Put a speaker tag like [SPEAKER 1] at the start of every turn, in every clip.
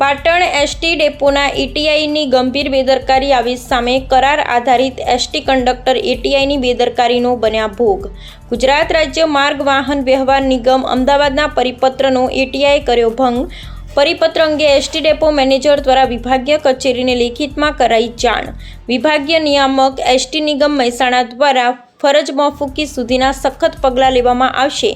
[SPEAKER 1] Patan ST ડેપોના ઈટીઆઈની ગંભીર બેદરકારી આવી સામે કરાર આધારિત એસટી કંડક્ટર ઈટીઆઈની બેદરકારીનો બન્યા ભોગ. ગુજરાત રાજ્ય માર્ગ વાહન વ્યવહાર નિગમ અમદાવાદના પરિપત્રનો ઈટીઆઈ કર્યો ભંગ. પરિપત્ર અંગે એસટી ડેપો મેનેજર દ્વારા વિભાગીય કચેરીને લેખિતમાં કરાઈ જાણ. વિભાગીય નિયામક એસટી નિગમ મહેસાણા દ્વારા ફરજ મોફુકી સુધીના સખત પગલાં લેવામાં આવશે.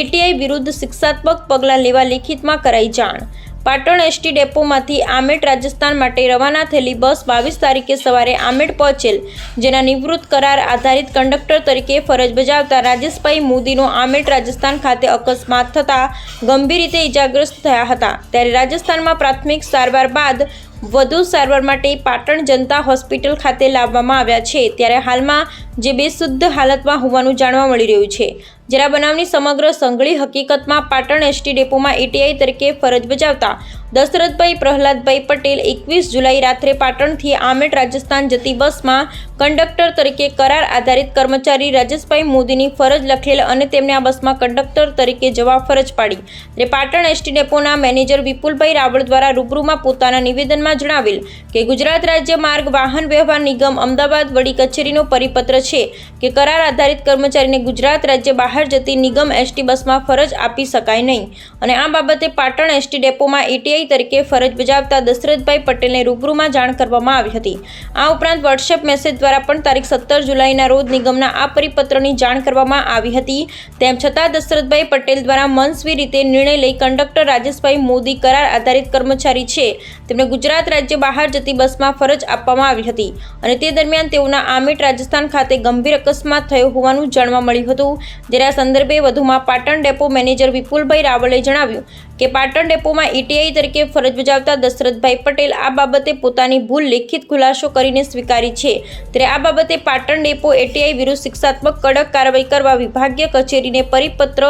[SPEAKER 1] એટીઆઈ વિરુદ્ધ શિક્ષાત્મક પગલાં લેવા લેખિતમાં કરાઈ જાણ. પાટણ એસટી ડેપોમાંથી આમેટ રાજસ્થાન માટે રવાના થયેલી બસ બાવીસ તારીખે સવારે આમેટ પહોંચેલ, જેના નિવૃત્ત કરાર આધારિત કંડક્ટર તરીકે ફરજ બજાવતા રાજેશભાઈ મોદીનો આમેટ રાજસ્થાન ખાતે અકસ્માત થતાં ગંભીર રીતે ઇજાગ્રસ્ત થયા હતા. ત્યારે રાજસ્થાનમાં પ્રાથમિક સારવાર બાદ વધુ સારવાર માટે પાટણ જનતા હોસ્પિટલ ખાતે લાવવામાં આવ્યા છે. ત્યારે હાલમાં જે બેશુદ્ધ હાલતમાં હોવાનું જાણવા મળી રહ્યું છે. જ્યારે બનાવની સમગ્ર સંગળી હકીકતમાં પાટણ એસટી ડેપોમાં એટીઆઈ તરીકે ફરજ બજાવતા દશરથભાઈ પ્રહલાદભાઈ પટેલ એકવીસ જુલાઈ રાત્રે પાટણથી આમેટ રાજસ્થાન જતી બસમાં કંડક્ટર તરીકે કરાર આધારિત કર્મચારી રાજેશભાઈ મોદીની ફરજ લખેલ અને તેમને આ બસમાં કંડક્ટર તરીકે જવા ફરજ પાડી. ત્યારે પાટણ એસટી ડેપોના મેનેજર વિપુલભાઈ રાવળ દ્વારા રૂબરૂમાં પોતાના નિવેદનમાં જણાવેલ કે ગુજરાત રાજ્ય માર્ગ વાહન વ્યવહાર નિગમ અમદાવાદ વડી કચેરીનો પરિપત્ર છે કે કરાર આધારિત કર્મચારીને ગુજરાત રાજ્ય બહાર જતી નિગમ એસટી બસમાં ફરજ આપી શકાય નહીં. અને આ બાબતે પાટણ એસટી ડેપોમાં એટીઆઈ તરીકે ફરજ બજાવતા દશરથભાઈ પટેલને રૂબરૂમાં જાણ કરવામાં આવી હતી. આ ઉપરાંત વોટ્સએપ મેસેજ દ્વારા પણ તારીખ સત્તર જુલાઈના રોજ નિગમના આ પરિપત્રની જાણ કરવામાં આવી હતી. તેમ છતાં દશરથભાઈ પટેલ દ્વારા મનસ્વી રીતે નિર્ણય લઈ કંડક્ટર રાજેશભાઈ મોદી કરાર આધારિત કર્મચારી છે. તેમને ગુજરાત રાજ્ય બહાર જતી બસમાં ફરજ આપવામાં આવી હતી. અને તે દરમિયાન તેઓના આમેટ રાજસ્થાન ખાતે ગંભીર અકસ્માત થયો હોવાનું જાણવા મળ્યું હતું. આ સંદર્ભે વધુમાં પાટણ ડેપો મેનેજર વિપુલભાઈ રાવલે જણાવ્યું કે પાટણ ડેપોમાં ઈટીઆઈ તરીકે ફરજ બજાવતા દશરથભાઈ પટેલ આ બાબતે પોતાની ભૂલ લેખિત ખુલાસો કરીને સ્વીકારી છે. ત્યારે આ બાબતે પાટણ ડેપો એટીઆઈ વિરુદ્ધ શિક્ષાત્મક કડક કાર્યવાહી કરવા વિભાગીય કચેરીને પરિપત્ર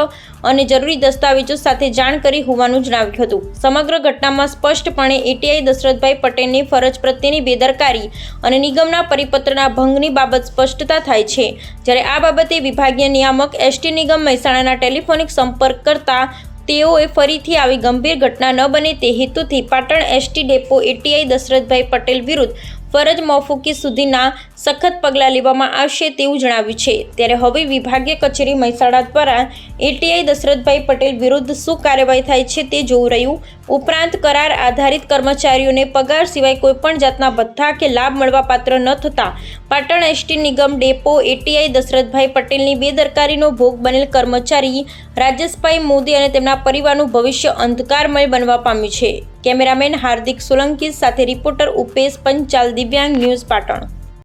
[SPEAKER 1] અને જરૂરી દસ્તાવેજો સાથે જાણ કરી હોવાનું જણાવ્યું હતું. સમગ્ર ઘટનામાં સ્પષ્ટપણે એટીઆઈ દશરથભાઈ પટેલની ફરજ પ્રત્યેની બેદરકારી અને નિગમના પરિપત્રના ભંગની બાબત સ્પષ્ટતા થાય છે. જ્યારે આ બાબતે વિભાગીય નિયામક એસટી નિગમ મહેસાણાના ટેલિફોનિક સંપર્ક કરતા તેઓએ ફરીથી આવી ગંભીર ઘટના ન બને તે હેતુથી Patan ST depot ATI Dashrathbhai Patel વિરુદ્ધ ફરજ મોફુકી સુધીના સખત પગલાં લેવામાં આવશે તેવું જણાવ્યું છે. ત્યારે હવે વિભાગીય કચેરી મહેસાણા દ્વારા એટીઆઈ દશરથભાઈ પટેલ વિરુદ્ધ શું કાર્યવાહી થાય છે તે જોવું રહ્યું. ઉપરાંત કરાર આધારિત કર્મચારીઓને પગાર સિવાય કોઈપણ જાતના ભથ્થા કે લાભ મળવાપાત્ર ન થતાં પાટણ એસટી નિગમ ડેપો એટીઆઈ દશરથભાઈ પટેલની બેદરકારીનો ભોગ બનેલ કર્મચારી રાજેશભાઈ મોદી અને તેમના પરિવારનું ભવિષ્ય અંધકારમય બનવા પામ્યું છે. કેમેરામેન હાર્દિક સોલંકી સાથે રિપોર્ટર ઉપેશ પંચાલ, દિવ્યાંગ ન્યૂઝ પાટણ.